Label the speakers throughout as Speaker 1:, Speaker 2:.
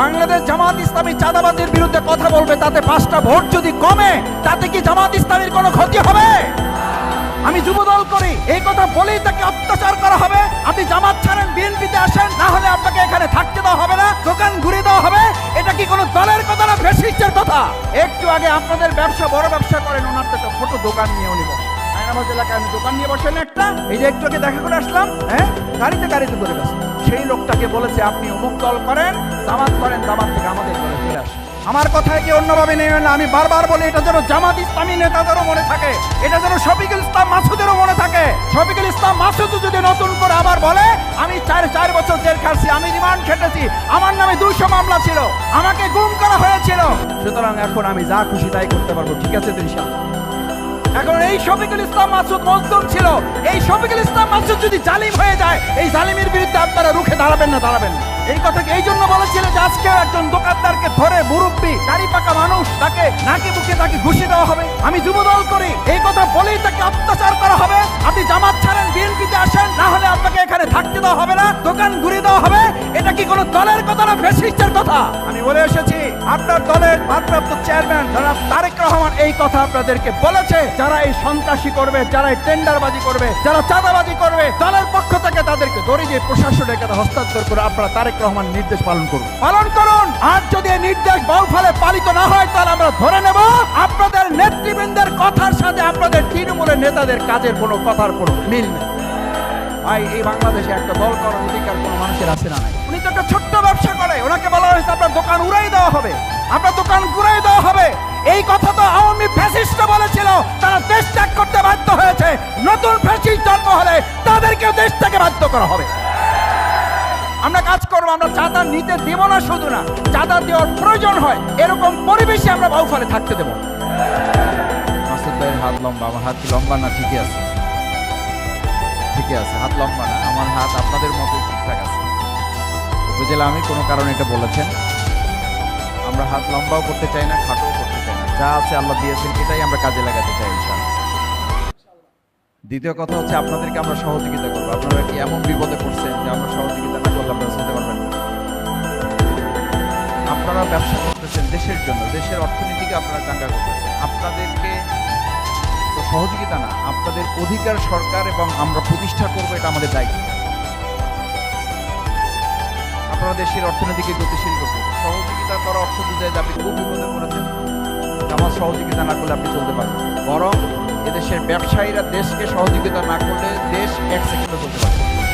Speaker 1: বাংলাদেশ জামাত ইসলামী চাঁদাবাজির বিরুদ্ধে কথা বলবে, তাতে পাঁচটা ভোট যদি কমে, তাতে কি জামাত ইসলামীর কোনো ক্ষতি হবে? আমি যুবদল করি, এই কথা বলেই তাকে অত্যাচার করা হবে। আপনি জামাত ছাড়েন, বিএনপিতে আসেন, না হলে আপনাকে এখানে থাকতে দেওয়া হবে না, দোকান ঘুরে দেওয়া হবে। এটা কি কোনো দলের কথা না ফেসিস্টের কথা? একটু আগে আপনাদের ব্যবসা, বড় ব্যবসা করেন ওনার তো ছোট দোকান নিয়ে উনি বসেন এলাকায় আমি দোকান নিয়ে বসেন একটা এই যে একটু আগে দেখা করে আসলাম হ্যাঁ? গাড়িতে গাড়িতে করে গেছে লোকটাকে বলেছে, আপনি অমুক দল করেন, জামাত করেন, জামাত থেকে আমাদের দলে ফিরে আসেন। আমার কথায় কি অন্যভাবে নেবেন না, আমি বারবার বলি, এটা যেন জামাত ইসলামী নেতাদেরও মনে থাকে, এটা যেন শফিকুল ইসলাম মাসুদেরও মনে থাকে। শফিকুল ইসলাম মাসুদ যদি নতুন করে আবার বলে, আমি চার চার বছর জেল খাটছি, আমি রিমান্ড খেটেছি, আমার নামে দুইশো মামলা ছিল, আমাকে গুম করা হয়েছিল। সুতরাং এখন আমি যা খুশি তাই করতে পারব, ঠিক আছে তো ইনশাআল্লাহ? এখন এই শফিকুল ইসলাম মাসুদ মজলুম ছিল, এই শফিকুল ইসলাম মাসুদ যদি জালিম হয়ে যায়, এই জালিমের বিরুদ্ধে আপনারা রুখে দাঁড়াবেন না দাঁড়াবেন না। এই কথাকে এই জন্য বলেছিলেন যে আজকে একজন দোকানদারকে ধরে মুরব্বী, দাড়ি পাকা মানুষ, তাকে নাকি বুকে তাকে ঘুষি দেওয়া হবে। আমি যুবদল করি। এই কথা বলেই তাকে অত্যাচার করা হবে। আপনি জামাত ছাড়েন, বিএনপিতে আসেন, না হলে আপনাকে এখানে থাকতে দেওয়া হবে না, দোকান ঘুরে দেওয়া হবে। এটা কি কোনো দলের কথা না ফেসিস্টের কথা? আমি বলে এসেছি, আপনার দলের ভারপ্রাপ্ত চেয়ারম্যান যারা তারেক রহমান এই কথা আপনাদেরকে বলেছে। যারা এই সন্ত্রাসী করবে, যারা এই টেন্ডারবাজি করবে, যারা চাঁদাবাজি করবে, দলের পক্ষ থেকে তাদেরকে ধরে যে প্রশাসনের কাছে হস্তান্তর করে আপনারা তারেক রহমান নির্দেশ পালন করুন। পালন করুন। আর যদি নির্দেশ বাউফলে পালিত না হয়, তাহলে আমরা ধরে নেব আপনাদের নেতৃবৃন্দের কথার সাথে আপনাদের তৃণমূলের নেতাদের কাজের কোনো কথার কোনো মিল নেই। ভাই, এই বাংলাদেশে একটা দল করার অধিকার কোনো মানুষের আছে না উনি তো একটা ছোট্ট ব্যবসা করে। ওনাকে বলা হয়েছে আপনার দোকান উড়াই দেওয়া হবে। আপনার দোকান ঘুরাই দেওয়া হবে। এই কথা তো আওয়ামী ফ্যাসিস্ট বলেছিল। তারা দেশ ত্যাগ করতে বাধ্য হয়েছে। নতুন ফ্যাসিস্ট জন্ম হলে তাদেরকেও দেশ থেকে বাধ্য করা হবে। আমরা কাজ করব, আমরা চাঁদা নিতে দেব না শুধু না, চাঁদা দেওয়ার প্রয়োজন হয়, এরকম পরিবেশে আমরা বাউফলে থাকতে দেবো।
Speaker 2: হাত লম্বা, আমার হাত লম্বা না ঠিকই আছে? ঠিকই আছে, হাত লম্বা না, আমার হাত আপনাদের মতোই ঠিকঠাক আছে। উপজেলা আমি কোনো কারণে এটা বলেছেন? আমরা হাত লম্বাও করতে চাই না, খাটোও করতে চাই না, যা আছে আল্লাহ দিয়েছেন, এটাই আমরা কাজে লাগাতে চাই, ইনশাআল্লাহ। দ্বিতীয় কথা হচ্ছে আপনাদেরকে আমরা সহযোগিতা করব। আপনারা কি এমন বিপদে পড়ছেন যে আমরা সহযোগিতা না করলে আপনারা চলতে পারবেন আপনারা ব্যবসা করতেছেন দেশের জন্য, দেশের অর্থনীতিকে আপনারা চাঙ্গা করতেছেন। আপনাদেরকে তো সহযোগিতা না, আপনাদের অধিকার সরকার এবং আমরা প্রতিষ্ঠা করব এটা আমাদের দায়িত্ব। আপনারা দেশের অর্থনীতিকে গতিশীল করতে সহযোগিতা করা অর্থ বুঝায় যে আপনি খুব বিপদে পড়েছেন। আমার সহযোগিতা না করলে আপনি চলতে পারবেন। বরং এদেশের ব্যবসায়ীরা দেশকে সহযোগিতা না করলে দেশ এক সেকেন্ডে চলতে পারবে না।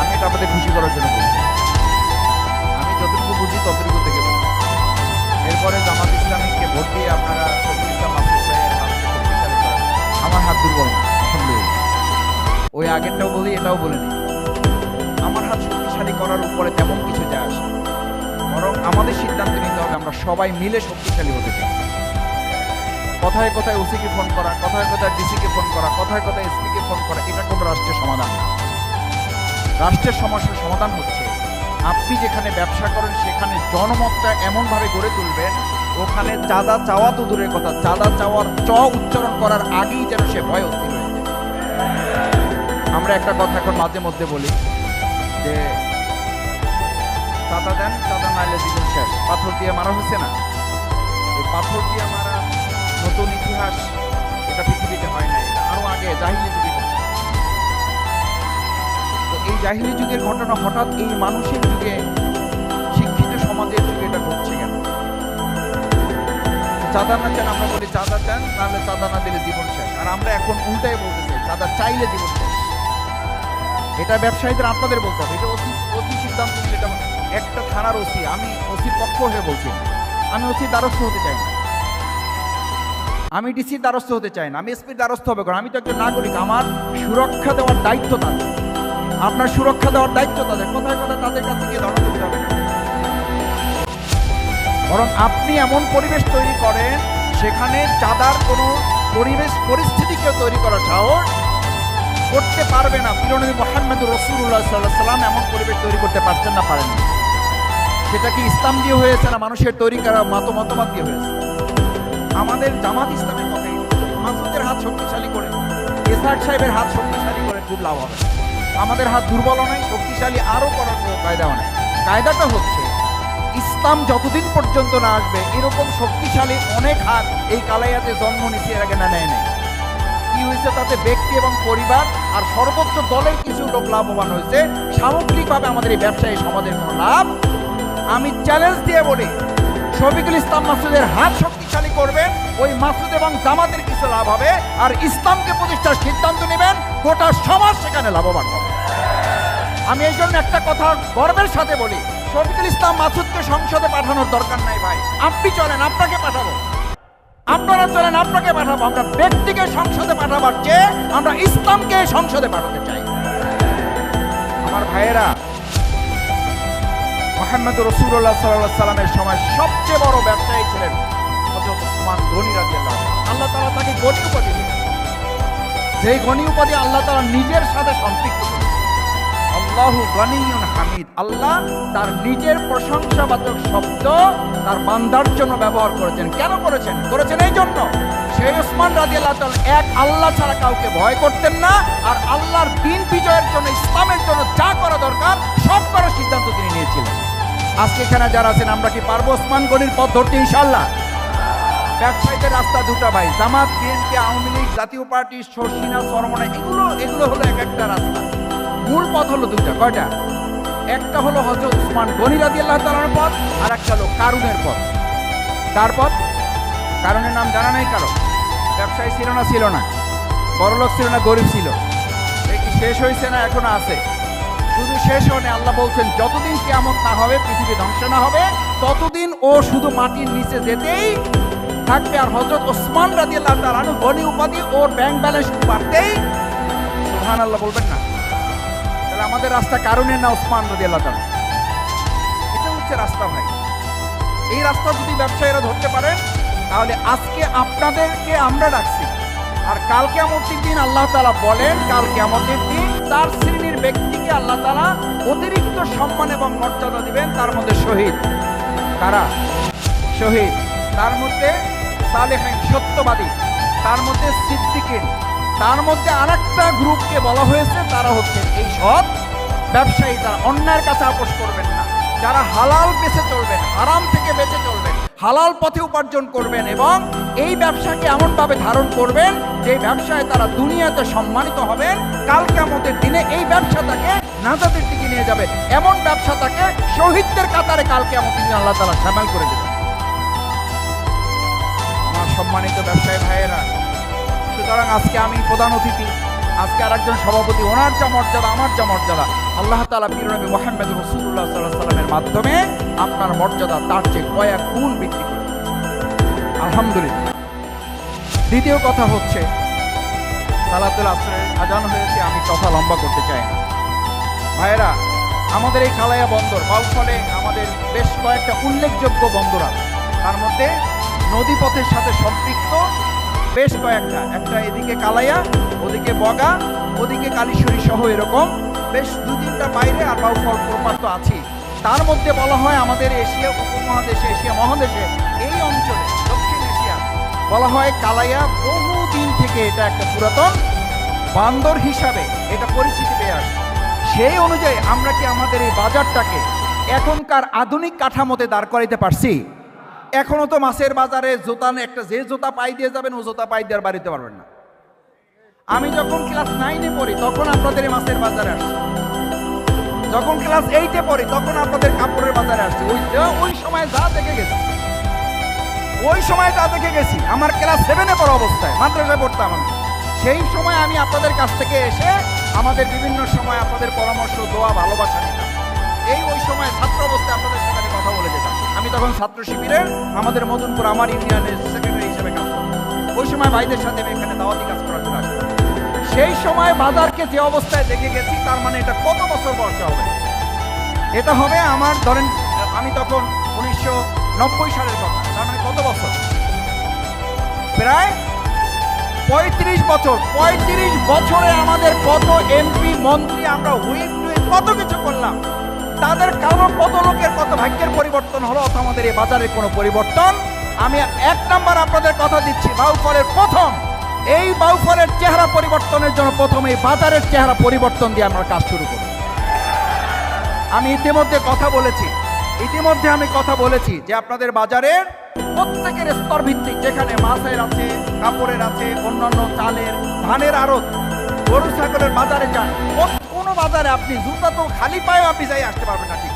Speaker 2: আমি এটা আপনাদের খুশি করার জন্য আমি যতটুকু বুঝি ততটুকু থেকে বলছি। এরপরে জামাত ইসলামীকে ভোট দিয়ে আপনারা আমার হাত দুর্বল ওই আগেরটাও বলি, এটাও বলে নিই। আমার হাত শক্তিশালী করার উপরে তেমন কিছু যায় আসে বরং আমাদের সিদ্ধান্ত নিতে হবে, আমরা সবাই মিলে শক্তিশালী হতে চাই। কথায় কথায় ওসিকে ফোন করা, কথায় কথায় ডিসিকে ফোন করা, কথায় কথায় এসপিকে ফোন করা, এটা কোনো রাষ্ট্রের সমাধান রাষ্ট্রের সমস্যার সমাধান হচ্ছে, আপনি যেখানে ব্যবসা করেন সেখানে জনমতটা এমনভাবে গড়ে তুলবেন ওখানে চাঁদা চাওয়া তো দূরের কথা, চাঁদা চাওয়ার চ উচ্চারণ করার আগেই যেন সে ভয় অস্থির হয়ে যায়। আমরা একটা কথা এখন মাঝে মধ্যে বলি, যে চাঁদা দেন, চাঁদা নাইলে জীবন শেষ। পাথর দিয়ে মারা হয়েছে না? পাথর দিয়ে মারা নতুন ইতিহাস এটা পৃথিবীতে হয় না এটা আরও আগে জাহিলি যুগে তো এই জাহিলি যুগের ঘটনা হঠাৎ এই মানুষের যুগে, শিক্ষিত সমাজের যুগে এটা ঘটছে কেন? চাঁদা না চান, আমরা বলি চাঁদা চান তাহলে চাঁদা না দিলে জীবন শেষ আর আমরা এখন উল্টাই বলতে চাই, চাঁদা চাইলে জীবন শেষ এটা ব্যবসায়ীদের আপনাদের বলতে হবে, এটা অতি ওসি সিদ্ধান্ত একটা থানার ওসি, আমি ওসির পক্ষ হয়ে বলছি। আমি ওসির দ্বারস্থ হতে চাই না। আমি ডিসির দ্বারস্থ হতে চাই না, আমি এসপির দ্বারস্থ হবে কারণ আমি তো একটা নাগরিক, আমার সুরক্ষা দেওয়ার দায়িত্ব তাদের। আপনার সুরক্ষা দেওয়ার দায়িত্ব তাদের, কোথায় কোথায় তাদের কাছে গিয়ে করতে হবে। বরং আপনি এমন পরিবেশ তৈরি করেন সেখানে চাঁদার কোনো পরিবেশ, পরিস্থিতি কেউ তৈরি করার সাহস করতে পারবে না। পিরনবী মোহাম্মদ রসুল্লাহ সাল্লাহ সাল্লাম এমন পরিবেশ তৈরি করতে পারছেন না পারেন সেটা কি ইসলাম দিয়ে হয়েছে না মানুষের তৈরি করা মত দিয়ে হয়েছে? আমাদের জামাত ইসলামের কথাই মাসুদের হাত শক্তিশালী করে, এসআর সাহেবের হাত শক্তিশালী করে খুব লাভ হবে। আমাদের হাত দুর্বল নয়, শক্তিশালী আরও করার কোনো কায়দা নেই।
Speaker 1: কায়দাটা হচ্ছে, ইসলাম যতদিন পর্যন্ত না আসবে, এরকম শক্তিশালী অনেক হাত এই কালাইয়াতে জন্ম নিচ্ছে এর আগে না নেয় নাই। কি হয়েছে তাতে ব্যক্তি এবং পরিবার আর সর্বোচ্চ দলের কিছু লোক লাভবান হয়েছে। সামগ্রিকভাবে আমাদের এই ব্যবসায়ী সমাজের কোনো লাভ? আমি চ্যালেঞ্জ দিয়ে বলি শফিকুল ইসলাম মাসুদের হাত শক্তিশালী করবেন। ওই মাসুদ এবং জামাতের কিছু লাভ হবে। আর ইসলামকে প্রতিষ্ঠার সিদ্ধান্ত নেবেন, গোটা সমাজ সেখানে লাভবান হবে। আমি এই জন্য একটা কথা গর্বের সাথে বলি, শফিকুল ইসলাম মাসুদকে সংসদে পাঠানোর দরকার নাই ভাই। আপনি চলেন, আপনাকে পাঠাবো। আপনারা চলেন, আপনাকে পাঠাবো। আমরা ব্যক্তিকে সংসদে পাঠাবার চেয়ে আমরা ইসলামকে সংসদে পাঠাতে চাই। আমার ভাইয়েরা মোহাম্মদ রসুল্লাহ সাল্লাহ সাল্লামের সময় সবচেয়ে বড় ব্যবসায়ী ছিলেন ওসমান গনি। আল্লাহ তালা তাকে গনি উপাধি দিলেন। যেই গনি উপাধি আল্লাহ তালা নিজের সাথে সম্পৃক্ত আল্লাহু হামিদ। আল্লাহ তার নিজের প্রশংসাবাচক শব্দ তার বান্দার জন্য ব্যবহার করেছেন। কেন করেছেন? করেছেন এই জন্য। সেই ওসমান রাদিয়াল্লাহু তাআলা এক আল্লাহ ছাড়া কাউকে ভয় করতেন না, আর আল্লাহর দিন বিজয়ের জন্য, ইসলামের জন্য যা করা দরকার, সব করার সিদ্ধান্ত তিনি নিয়েছিলেন। আজকে এখানে যারা আছেন, আমরা কি পারব? ওসমান গনির পথ ধরতে ইনশাল্লাহ ব্যবসায়ীদের রাস্তা দুটো ভাই, জামাত, বিএনপি, আওয়ামী লীগ, জাতীয় পার্টি শর্ষিনা সরমনা, এগুলো এগুলো হলো এক একটা রাস্তা। মূল পথ হলো দুইটা, কয়টা? একটা হলো হজরত উসমান গনি রাদিয়াল্লাহু তাআলার পথ, আর একটা হলো কারুনের পথ। কার পথ? কারণের নাম জানা নাই কারণ ব্যবসায়ী ছিল না ছিল না। বড়লোক ছিল না, গরিব ছিল। এ শেষ হয়েছে না এখনও আছে? শুধু শেষ হনে আল্লাহ বলছেন, যতদিন কেয়ামত না হবে, পৃথিবী ধ্বংস না হবে। ততদিন ও শুধু মাটির নিচে যেতেই থাকবে। আর হজরত ওসমান রাদিয়াল্লাহু তাআলা আনহু গনি উপাধি ওর ব্যাংক ব্যালেন্স বাড়তেই সুবহানাল্লাহ বলবেন না। তাহলে আমাদের রাস্তা কারণে না ওসমান রাদিয়াল্লাহু তাআলা? এটা হচ্ছে রাস্তা ভাই। এই রাস্তা যদি ব্যবসায়ীরা ধরতে পারেন, তাহলে আজকে আপনাদেরকে আমরা ডাকছি। আর কাল কেমতের দিন আল্লাহ তালা বলেন, কাল কেমতের দিন চার শ্রেণির ব্যক্তিকে আল্লাহ তালা অতিরিক্ত সম্মান এবং মর্যাদা দিবেন, তার মধ্যে শহীদ। কারা? শহীদ। তার মধ্যে সালেহিন, সত্যবাদী। তার মধ্যে সিদ্দিকিন। তার মধ্যে আরেকটা গ্রুপকে বলা হয়েছে, তারা হচ্ছে এই সৎ ব্যবসায়ী। যারা অন্যায়ের কাছে আপোষ করবেন না। যারা হালাল বেঁচে চলবেন আরাম থেকে বেঁচে চলবেন, হালাল পথে উপার্জন করবেন এবং এই ব্যবসাকে এমনভাবে ধারণ করবেন যে ব্যবসায় তারা দুনিয়াতে সম্মানিত হবেন। কাল কেমতের দিনে এই ব্যবসাটাকে নাজাদের দিকে নিয়ে যাবে। এমন ব্যবসা তাকে শহীদদের কাতারে কালকে দিন আল্লাহ তালা সামাল করে দেবেন। আমার সম্মানিত ব্যবসায়ী ভাইয়েরা, সুতরাং আজকে আমি প্রধান অতিথি, আজকে আর একজন সভাপতি, ওনার যা মর্যাদা, আমার যা মর্যাদা, আল্লাহ তালা পীরনবী মোহাম্মদ রসুল্লাহ সাল্লাহ সাল্লামের মাধ্যমে আপনার মর্যাদা, তার চেয়ে কয়েক গুণ বৃদ্ধি করে আলহামদুলিল্লাহ। দ্বিতীয় কথা হচ্ছে, সালাতুল আসরের আজান হয়েছে, আমি কথা লম্বা করতে চাই না। ভাইয়েরা, আমাদের এই কালাইয়া বন্দর বাউফলে আমাদের বেশ কয়েকটা উল্লেখযোগ্য বন্দর আছে। তার মধ্যে নদীপথের সাথে সম্পৃক্ত বেশ কয়েকটা। একটা এদিকে কালাইয়া, ওদিকে বগা, ওদিকে কালীশ্বরী সহ এরকম বেশ দু তিনটা বাইরে আর বাউফল প্রপার তো আছেই। তার মধ্যে বলা হয় আমাদের এশিয়া উপমহাদেশে, এশিয়া মহাদেশে, এই অঞ্চলে, দক্ষিণ এশিয়া বলা হয় কালাইয়া বহু দিন থেকে এটা একটা পুরাতন বান্দর হিসাবে এটা পরিচিতি পেয়ে আসছে। সেই অনুযায়ী আমরা কি আমাদের এই বাজারটাকে এখনকার আধুনিক কাঠামোতে দাঁড় করাইতে পারছি? এখনও তো মাছের বাজারে জোতা একটা যে জোতা পাই দিয়ে যাবেন, ও জোতা পাই দিয়ে বাড়িতে পারবেন না। আমি যখন ক্লাস নাইনে পড়ি, তখন আপনাদের এই মাছের বাজারে আসছি। যখন ক্লাস এইটে পড়ি, তখন আপনাদের কাপড়ের বাজারে আসছি। ওই ওই সময় যা দেখে গেছি। ওই সময় যা দেখে গেছি, আমার ক্লাস সেভেনে পড়া অবস্থায়, মাদ্রাসায় পড়তাম আমি। সেই সময় আমি আপনাদের কাছ থেকে এসে আমাদের বিভিন্ন সময় আপনাদের পরামর্শ, দোয়া, ভালোবাসা নিতাম। এই ওই সময় ছাত্র অবস্থায় আপনাদের সাথে কথা বলে যেতাম। আমি তখন ছাত্র শিবিরের আমাদের মদনপুর আমার ইউনিয়নের সেক্রেটারি হিসেবে কাজ করতাম। ওই সময় ভাইদের সাথে আমি এখানে দাওয়াতি কাজ করার জন্য আসতাম। সেই সময় বাজারকে যে অবস্থায় দেখে গেছি, তার মানে এটা কত বছর বর্ষা হবে? এটা হবে আমার ধরেন, আমি তখন উনিশশো নব্বই সালের কথা, তার মানে কত বছর? প্রায় পঁয়ত্রিশ বছর, পঁয়ত্রিশ বছরে আমাদের কত এমপি মন্ত্রী, আমরা হুইপ কত কিছু করলাম। তাদের কারও কত লোকের কত ভাগ্যের পরিবর্তন হলো, অথবা আমাদের এই বাজারের কোনো পরিবর্তন? আমি এক নাম্বার আপনাদের কথা দিচ্ছি, বাউফলের প্রথম। এই বাউফলের চেহারা পরিবর্তনের জন্য প্রথম এই বাজারের চেহারা পরিবর্তন দিয়ে আমরা কাজ শুরু করি। আমি ইতিমধ্যে কথা বলেছি। ইতিমধ্যে আমি কথা বলেছি যে আপনাদের বাজারের প্রত্যেকের স্তর ভিত্তিক। যেখানে মাছের আছে, কাপড়ের আছে, অন্যান্য চালের, ধানের আড়ত, গরু, ছাগলের বাজারে যান কোন- বাজারে আপনি জুতা তো খালি পায়েও আপনি যাই আসতে পারবেন না ঠিক।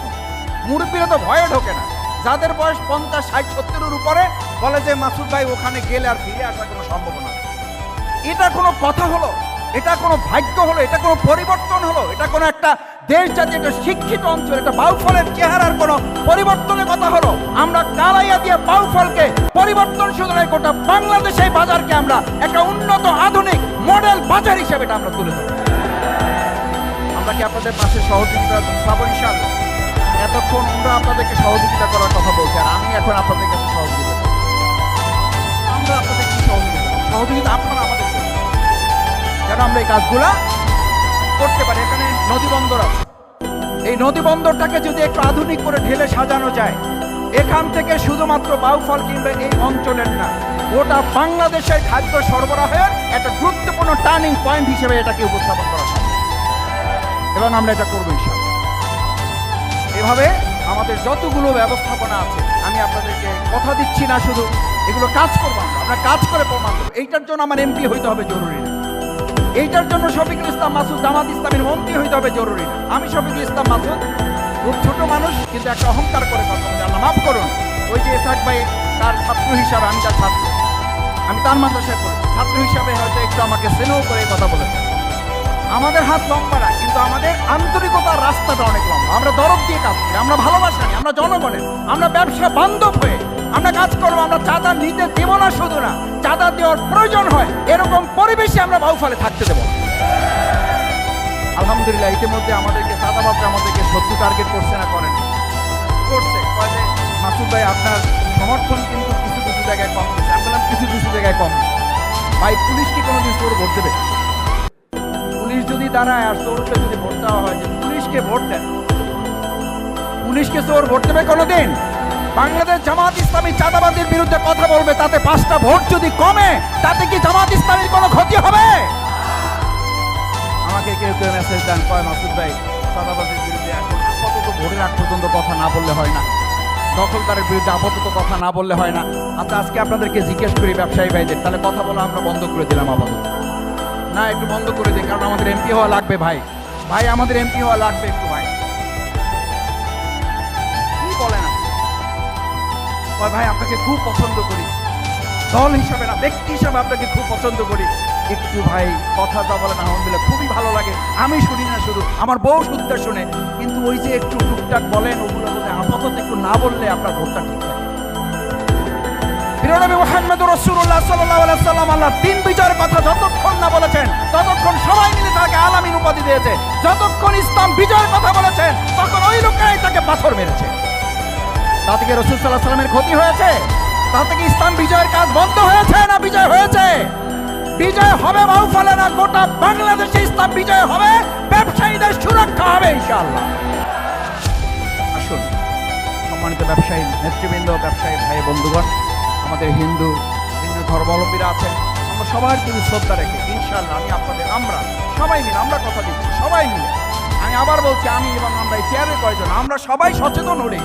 Speaker 1: মুরব্বীরা তো ভয়ে ঢোকে না। যাদের বয়স পঞ্চাশ, ষাট, সত্তরের উপরে, বলে যে, মাসুদ ভাই, ওখানে গেলে আর ফিরে আসার কোনো সম্ভাবনা এটা কোনো কথা হলো? এটা কোনো ভাগ্য হলো, এটা কোনো পরিবর্তন হলো, এটা কোনো একটা দেশ জাতি একটা শিক্ষিত অঞ্চল এটা বাউফলের চেহারার কোনো পরিবর্তনের কথা হলো। আমরা কালাইয়া দিয়ে বাউফলকে পরিবর্তন শুধু নয়, গোটা বাংলাদেশ বাজারকে আমরা একটা উন্নত, আধুনিক মডেল বাজার হিসেবে এটা আমরা তুলে ধরবো। আমরা কি আপনাদের পাশে সহযোগিতা পাবো ইনশাআল্লাহ? এতক্ষণ আমরা আপনাদেরকে সহযোগিতা করার কথা বলছি, আর আমি এখন আপনাদের কাছে সহযোগিতা আমরা আপনাদের সহযোগিতা সহযোগিতা আপনারা আমাদের। যেন আমরা এই কাজগুলা করতে পারি? এখানে নদী বন্দর আছে। এই নদী বন্দরটাকে যদি একটু আধুনিক করে ঢেলে সাজানো যায়, এখান থেকে শুধুমাত্র বাউফল কিংবা এই অঞ্চলের না, গোটা বাংলাদেশের খাদ্য সরবরাহের একটা গুরুত্বপূর্ণ টার্নিং পয়েন্ট হিসেবে এটাকে উপস্থাপন করা সম্ভব এবং আমরা এটা করব এভাবে আমাদের যতগুলো ব্যবস্থাপনা আছে, আমি আপনাদেরকে কথা দিচ্ছি না শুধু, এগুলো কাজ করব আমরা কাজ করে প্রমাণ দেবো এইটার জন্য আমার এমপি হইতে হবে জরুরি না। এইটার জন্য শফিকুল ইসলাম মাসুদ জামাত ইসলামের মন্ত্রী হইতে হবে জরুরি আমি শফিকুল ইসলাম মাসুদ, খুব ছোট মানুষ, কিন্তু একটা অহংকার করে কথা বলে। মাফ করুন, ওই যে এসাক ভাই, তার ছাত্র হিসাবে আমি তার ছাত্র। আমি তার মাদ্রাসায় পড়ি। ছাত্র হিসাবে হয়তো একটু আমাকে স্নেহ করে কথা বলেছে। আমাদের হাত লম্বা না, কিন্তু আমাদের আন্তরিকতার রাস্তাটা অনেক লম্বা। আমরা দরদ দিয়ে কাজ করি, আমরা ভালোবাসা আমরা জনগণের, আমরা ব্যবসা বান্ধব হয়ে আমরা কাজ করব, আমরা চাঁদা নিতে দেবো না শুধু না, চাঁদা দেওয়ার প্রয়োজন হয়, এরকম পরিবেশে আমরা বাউফলে থাকতে দেবো। আলহামদুলিল্লাহ, ইতিমধ্যে আমাদেরকে চাঁদাবাদ আমাদেরকে শত্রু টার্গেট করছে না, করেন। করছে মাসুদ ভাই, আপনার সমর্থন কিন্তু কিছু কিছু জায়গায় কম আমি বললাম কিছু কিছু জায়গায় কম। ভাই, পুলিশ কি কোনোদিন চোর ভোট দেবে? পুলিশ যদি দাঁড়ায় আর চোরকে যদি ভোট দেওয়া হয়, যে পুলিশকে ভোট দেন, পুলিশকে চোর ভোট দেবে কোনোদিন? বাংলাদেশ জামাত ইসলামী চাঁদাবাদের বিরুদ্ধে কথা বলবে, তাতে পাঁচটা ভোট যদি কমে, তাতে কি জামাত ইসলামীর কোনো ক্ষতি হবে? আমাকে কেউ কেউ মেসেজ দেন কয় মাসুদ ভাই। চাঁদাবাদের বিরুদ্ধে আপাতত ভোটের আগ পর্যন্ত কথা না বললে হয় না। দখলদারের বিরুদ্ধে আপাতত কথা না বললে হয় না। আচ্ছা আজকে আপনাদেরকে জিজ্ঞেস করি ব্যবসায়ী ভাইদের, তাহলে কথা বলা আমরা বন্ধ করে দিলাম আপাতত। না, একটু বন্ধ করে দিন, কারণ আমাদের এমপি হওয়া লাগবে ভাই। ভাই, আমাদের এমপি হওয়া লাগবে। একটু কয়, ভাই, আপনাকে খুব পছন্দ করি। দল হিসাবে না, ব্যক্তি হিসাবে আপনাকে খুব পছন্দ করি। একটু, ভাই, কথা যা বলেন, আলহামদুলিল্লাহ, খুবই ভালো লাগে। আমি শুনি না শুধু, আমার বউ শুনতে শুনে। কিন্তু ওই যে একটু টুকটাক বলেন, ওগুলো বলে আপাতত একটু না বললে আপনার ভোটটা ঠিক থাকে আলামিন উপাধি দিয়েছে। যতক্ষণ ইসলাম বিজয়ের কথা বলেছেন, তখন ওই লোকেরাই তাকে পাথর মেরেছে। তা থেকে রসুল সাল্লাহ সাল্লামের ক্ষতি হয়েছে। তা থেকে ইসলাম বিজয়ের কাজ বন্ধ হয়েছে না বিজয় হয়েছে? বিজয় হবে বাউফলে না গোটা বাংলাদেশে ইসলাম বিজয় হবে? ব্যবসায়ীদের সুরক্ষা হবে ইনশাআল্লাহ। আসুন, সম্মানিত ব্যবসায়ী, নেতৃবৃন্দ, ব্যবসায়ী ভাই, বন্ধুগণ, আমাদের হিন্দু হিন্দু ধর্মাবলম্বীরা আছেন, আমরা সবার প্রতি শ্রদ্ধা রেখে, ইনশাআল্লাহ আমি আপনাদের, আমরা সবাই মিলে, আমরা কথা দিচ্ছি, সবাই মিলে। আমি আবার বলছি, আমি এবং আমরা এই চেয়ারে কয়জন, আমরা সবাই সচেতন হলে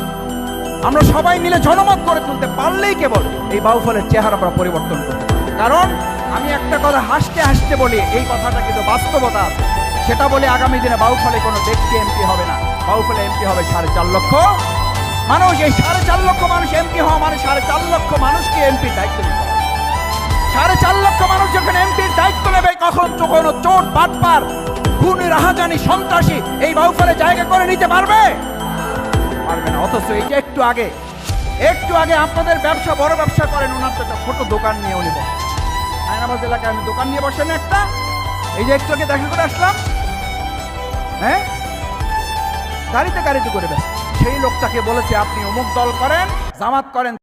Speaker 1: আমরা সবাই মিলে জনমত করে তুলতে পারলেই কেবল এই বাউফলের চেহারা আমরা পরিবর্তন করতে কারণ আমি একটা কথা হাসতে হাসতে বলি, এই কথাটা কিন্তু বাস্তবতা আছে। সেটা বলে আগামী দিনে বাউফলে কোনো ব্যক্তি এমপি হবে না। বাউফলে এমপি হবে সাড়ে চার লক্ষ মানুষ। এই সাড়ে চার লক্ষ মানুষ এমপি হওয়া মানে সাড়ে চার লক্ষ মানুষকে এমপির দায়িত্ব নিতে হবে। সাড়ে চার লক্ষ মানুষ যখন এমপির দায়িত্ব নেবে, কখন যখন চোট বাটপার, খুনি, রাহাজানি, সন্ত্রাসী এই বাউফলে জায়গা করে নিতে পারবে? অথচ এই যে একটু আগে একটু আগে আপনাদের ব্যবসা, বড় ব্যবসা করেন ওনার তো একটা ছোট দোকান নিয়ে উনি বসেন আয়নাবাদ এলাকায় আমি দোকান নিয়ে বসেন একটা। এই যে একটু আগে দেখা করে আসলাম। হ্যাঁ? গাড়িতে গাড়িতে করে ব্যস্ত সেই লোকটাকে বলেছে, আপনি অমুক দল করেন, জামাত করেন।